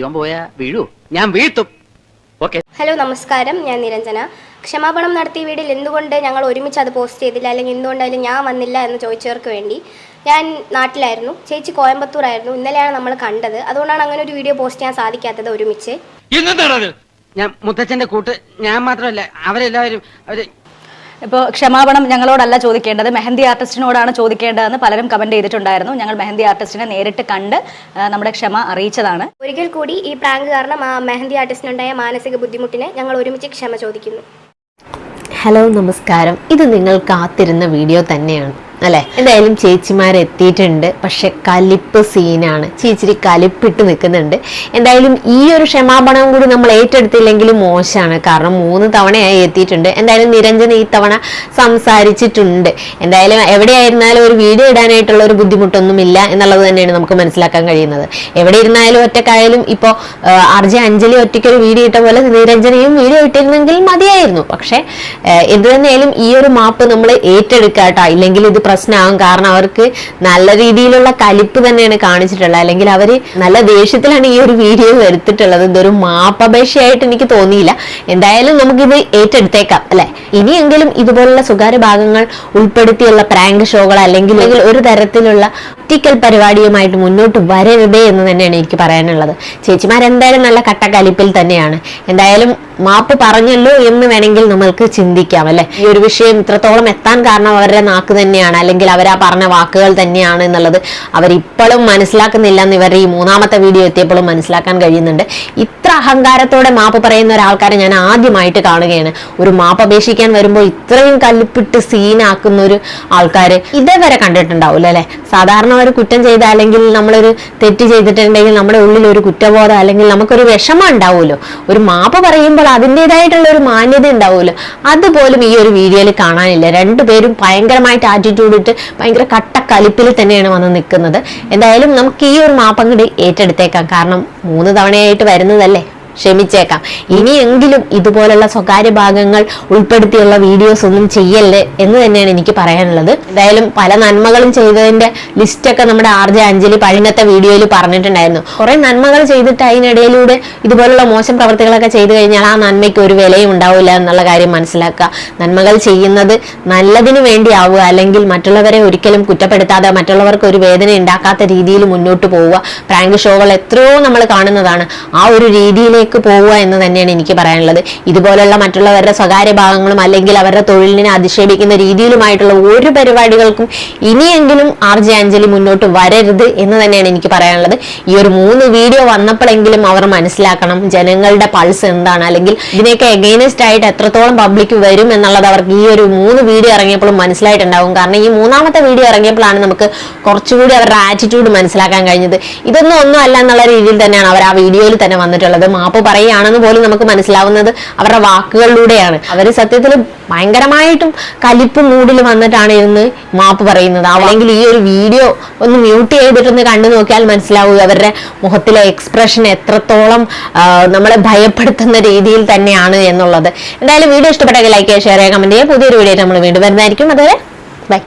ഇവൻ പോയാ വീഴൂ. ഞാൻ വീഴ്ത്തും. ഓക്കെ. ഹലോ നമസ്കാരം. ഞാൻ നിരഞ്ജന. ക്ഷമാപണം നടത്തിയ വീഡിയോയിൽ എന്തുകൊണ്ട് ഞങ്ങൾ ഒരുമിച്ച് അത് പോസ്റ്റ് ചെയ്തില്ല? അല്ലെങ്കിൽ എന്തുകൊണ്ടായാലും ഞാൻ വന്നില്ല എന്ന് ചോദിച്ചവർക്ക് വേണ്ടി. ഞാൻ നാട്ടിലായിരുന്നു. ചേച്ചി കോയമ്പത്തൂർ ആയിരുന്നു ഇന്നലെയാണ് നമ്മൾ കണ്ടത്. അതുകൊണ്ടാണ് അങ്ങനെ ഒരു വീഡിയോ പോസ്റ്റ് ചെയ്യാൻ സാധിക്കാത്തത് ഒരുമിച്ച്. ഞാൻ മുത്തച്ഛന്റെ കൂട്ട് ഞാൻ മാത്രമല്ല അവരെല്ലാവരും അവർ ഇപ്പോൾ ക്ഷമാപണം ഞങ്ങളോടല്ല ചോദിക്കേണ്ടത്. മെഹന്തി ആർട്ടിസ്റ്റിനോടാണ് ചോദിക്കേണ്ടതെന്ന് പലരും കമന്റ് ചെയ്തിട്ടുണ്ടായിരുന്നു. ഞങ്ങൾ മെഹന്തി ആർട്ടിസ്റ്റിനെ നേരിട്ട് കണ്ട് നമ്മുടെ ക്ഷമ അറിയിച്ചതാണ്. ഒരിക്കൽ കൂടി ഈ പ്രാങ്ക് കാരണം ആ മെഹന്തി ആർട്ടിസ്റ്റിനുണ്ടായ മാനസിക ബുദ്ധിമുട്ടിന് ഞങ്ങൾ ഒരുമിച്ച് ക്ഷമ ചോദിക്കുന്നു. ഹലോ നമസ്കാരം. ഇത് നിങ്ങൾ കാത്തിരുന്ന വീഡിയോ തന്നെയാണ്. അല്ലെ? എന്തായാലും ചേച്ചിമാർ എത്തിയിട്ടുണ്ട്. പക്ഷെ കലിപ്പ് സീനാണ്. ചേച്ചിരി കലിപ്പിട്ട് നിൽക്കുന്നുണ്ട് എന്തായാലും ഈ ഒരു ക്ഷമാപണം കൂടി നമ്മൾ ഏറ്റെടുത്തില്ലെങ്കിലും മോശമാണ്. കാരണം മൂന്ന് തവണയായി എത്തിയിട്ടുണ്ട്. എന്തായാലും നിരഞ്ജൻ ഈ തവണ സംസാരിച്ചിട്ടുണ്ട്. എന്തായാലും എവിടെയായിരുന്നാലും ഒരു വീഡിയോ ഇടാനായിട്ടുള്ള ഒരു ബുദ്ധിമുട്ടൊന്നുമില്ല എന്നുള്ളത് തന്നെയാണ് നമുക്ക് മനസ്സിലാക്കാൻ കഴിയുന്നത്. എവിടെ ഇരുന്നാലും ഒറ്റക്കായാലും ഇപ്പോൾ അർജ അഞ്ജലി ഒറ്റയ്ക്ക് ഒരു വീഡിയോ ഇട്ട പോലെ നിരഞ്ജനയും വീഡിയോ ഇട്ടിരുന്നെങ്കിൽ മതിയായിരുന്നു. പക്ഷേ എന്ത് തന്നെയായാലും ഈ ഒരു മാപ്പ് നമ്മൾ ഏറ്റെടുക്കാട്ടോ. ഇല്ലെങ്കിൽ ഇത് പ്രശ്നമാകും കാരണം അവർക്ക് നല്ല രീതിയിലുള്ള കലിപ്പ് തന്നെയാണ് കാണിച്ചിട്ടുള്ളത്. അല്ലെങ്കിൽ അവർ നല്ല ദേഷ്യത്തിലാണ് ഈ ഒരു വീഡിയോ എടുത്തിട്ടുള്ളത്. ഇതൊരു മാപ്പപേക്ഷയായിട്ട് എനിക്ക് തോന്നിയില്ല. എന്തായാലും നമുക്കിത് ഏറ്റെടുത്തേക്കാം അല്ലെ? ഇനിയെങ്കിലും ഇതുപോലുള്ള സ്വകാര്യ ഭാഗങ്ങൾ ഉൾപ്പെടുത്തിയുള്ള പ്രാങ്ക് ഷോകൾ അല്ലെങ്കിൽ അല്ലെങ്കിൽ ഒരു തരത്തിലുള്ള ഒറ്റിക്കൽ പരിപാടിയുമായിട്ട് മുന്നോട്ട് വരരുതേ എന്ന് തന്നെയാണ് എനിക്ക് പറയാനുള്ളത്. ചേച്ചിമാരെന്തായാലും നല്ല കട്ടക്കലിപ്പിൽ തന്നെയാണ്. എന്തായാലും മാപ്പ് പറഞ്ഞല്ലോ എന്ന് വേണമെങ്കിൽ നമ്മൾക്ക് ചിന്തിക്കാം അല്ലെ? ഈ ഒരു വിഷയം ഇത്രത്തോളം എത്താൻ കാരണം അവരുടെ നാക്ക് തന്നെയാണ്. അല്ലെങ്കിൽ അവർ ആ പറഞ്ഞ വാക്കുകൾ തന്നെയാണ് എന്നുള്ളത് അവരിപ്പോഴും മനസ്സിലാക്കുന്നില്ല എന്ന് ഇവർ ഈ മൂന്നാമത്തെ വീഡിയോ എത്തിയപ്പോഴും മനസ്സിലാക്കാൻ കഴിയുന്നുണ്ട്. ഇത്ര അഹങ്കാരത്തോടെ മാപ്പ് പറയുന്ന ഒരാൾക്കാരെ ഞാൻ ആദ്യമായിട്ട് കാണുകയാണ്. ഒരു മാപ്പ് അപേക്ഷിക്കാൻ വരുമ്പോൾ ഇത്രയും കല്ലിപ്പിട്ട് സീനാക്കുന്ന ഒരു ആൾക്കാർ ഇതേവരെ കണ്ടിട്ടുണ്ടാവില്ല അല്ലെ? സാധാരണ ഒരു കുറ്റം ചെയ്ത അല്ലെങ്കിൽ നമ്മളൊരു തെറ്റ് ചെയ്തിട്ടുണ്ടെങ്കിൽ നമ്മുടെ ഉള്ളിൽ ഒരു കുറ്റബോധം അല്ലെങ്കിൽ നമുക്കൊരു വിഷമം ഉണ്ടാവുമല്ലോ. ഒരു മാപ്പ് പറയുമ്പോൾ അതിന്റെതായിട്ടുള്ള ഒരു മാന്യത ഉണ്ടാവുമല്ലോ. അതുപോലും ഈ ഒരു വീഡിയോയിൽ കാണാനില്ല. രണ്ടുപേരും ഭയങ്കരമായിട്ട് ആറ്റിറ്റ്യൂഡ് ഇട്ട് ഭയങ്കര കട്ട കലിപ്പിൽ തന്നെയാണ് വന്ന് നിൽക്കുന്നത്. എന്തായാലും നമുക്ക് ഈ ഒരു മാപ്പ് അങ്ങോട്ട് ഏറ്റെടുത്തേക്കാം. കാരണം മൂന്ന് തവണയായിട്ട് വരുന്നതല്ലേ? ക്ഷമിച്ചേക്കാം. ഇനിയെങ്കിലും ഇതുപോലുള്ള സ്വകാര്യ ഭാഗങ്ങൾ ഉൾപ്പെടുത്തിയുള്ള വീഡിയോസ് ഒന്നും ചെയ്യല്ലേ എന്ന് തന്നെയാണ് എനിക്ക് പറയാനുള്ളത്. എന്തായാലും പല നന്മകളും ചെയ്തതിന്റെ ലിസ്റ്റൊക്കെ നമ്മുടെ ആർ ജെ അഞ്ജലി പഴിഞ്ഞത്തെ വീഡിയോയിൽ പറഞ്ഞിട്ടുണ്ടായിരുന്നു. കുറെ നന്മകൾ ചെയ്തിട്ട് അതിനിടയിലൂടെ ഇതുപോലുള്ള മോശം പ്രവർത്തികളൊക്കെ ചെയ്തു കഴിഞ്ഞാൽ ആ നന്മയ്ക്ക് ഒരു വിലയും ഉണ്ടാവില്ല എന്നുള്ള കാര്യം മനസ്സിലാക്കുക. നന്മകൾ ചെയ്യുന്നത് നല്ലതിനു വേണ്ടിയാവുക അല്ലെങ്കിൽ മറ്റുള്ളവരെ ഒരിക്കലും കുറ്റപ്പെടുത്താതെ മറ്റുള്ളവർക്ക് ഒരു വേദന ഉണ്ടാക്കാത്ത രീതിയിൽ മുന്നോട്ട് പോവുക. പ്രാങ്ക് ഷോകൾ എത്രയോ നമ്മൾ കാണുന്നതാണ്. ആ ഒരു രീതിയിലേക്ക് പോവുക എന്ന് തന്നെയാണ് എനിക്ക് പറയാനുള്ളത്. ഇതുപോലെയുള്ള മറ്റുള്ളവരുടെ സ്വകാര്യ ഭാഗങ്ങളും അല്ലെങ്കിൽ അവരുടെ തൊഴിലിനെ അധിക്ഷേപിക്കുന്ന രീതിയിലുമായിട്ടുള്ള ഒരു പരിപാടികൾക്കും ഇനിയെങ്കിലും ആർ ജെ അഞ്ജലി മുന്നോട്ട് വരരുത് എന്ന് തന്നെയാണ് എനിക്ക് പറയാനുള്ളത്. ഈ ഒരു മൂന്ന് വീഡിയോ വന്നപ്പോഴെങ്കിലും അവർ മനസ്സിലാക്കണം ജനങ്ങളുടെ പൾസ് എന്താണ്. അല്ലെങ്കിൽ ഇതിനൊക്കെ എഗെയിനസ്റ്റ് ആയിട്ട് എത്രത്തോളം പബ്ലിക് വരും എന്നുള്ളത് അവർക്ക് ഈ ഒരു മൂന്ന് വീഡിയോ ഇറങ്ങിയപ്പോഴും മനസ്സിലായിട്ടുണ്ടാവും. കാരണം ഈ മൂന്നാമത്തെ വീഡിയോ ഇറങ്ങിയപ്പോഴാണ് നമുക്ക് കുറച്ചുകൂടി അവരുടെ ആറ്റിറ്റ്യൂഡ് മനസ്സിലാക്കാൻ കഴിഞ്ഞത്. ഇതൊന്നും ഒന്നും അല്ല എന്നുള്ള രീതിയിൽ തന്നെയാണ് അവർ ആ വീഡിയോയിൽ തന്നെ വന്നിട്ടുള്ളത്. മാപ്പ് പറയുകയാണെന്ന് പോലും നമുക്ക് മനസ്സിലാവുന്നത് അവരുടെ വാക്കുകളിലൂടെയാണ്. അവർ സത്യത്തിൽ ഭയങ്കരമായിട്ടും കലിപ്പ് മൂടിൽ വന്നിട്ടാണ് ഇന്ന് മാപ്പ് പറയുന്നത്. അല്ലെങ്കിൽ ഈ ഒരു വീഡിയോ ഒന്ന് മ്യൂട്ട് ചെയ്തിട്ടൊന്ന് കണ്ടു നോക്കിയാൽ മനസ്സിലാവൂ അവരുടെ മുഖത്തിലെ എക്സ്പ്രഷൻ എത്രത്തോളം നമ്മളെ ഭയപ്പെടുത്തുന്ന രീതിയിൽ തന്നെയാണ് എന്നുള്ളത്. എന്തായാലും വീഡിയോ ഇഷ്ടപ്പെട്ടെങ്കിൽ ലൈക്ക് ചെയ്യുക ഷെയർ ചെയ്യുക കമന്റ് ചെയ്യുക. പുതിയൊരു വീഡിയോ നമ്മൾ വീണ്ടും വരുന്നതായിരിക്കും. അതുവരെ ബൈ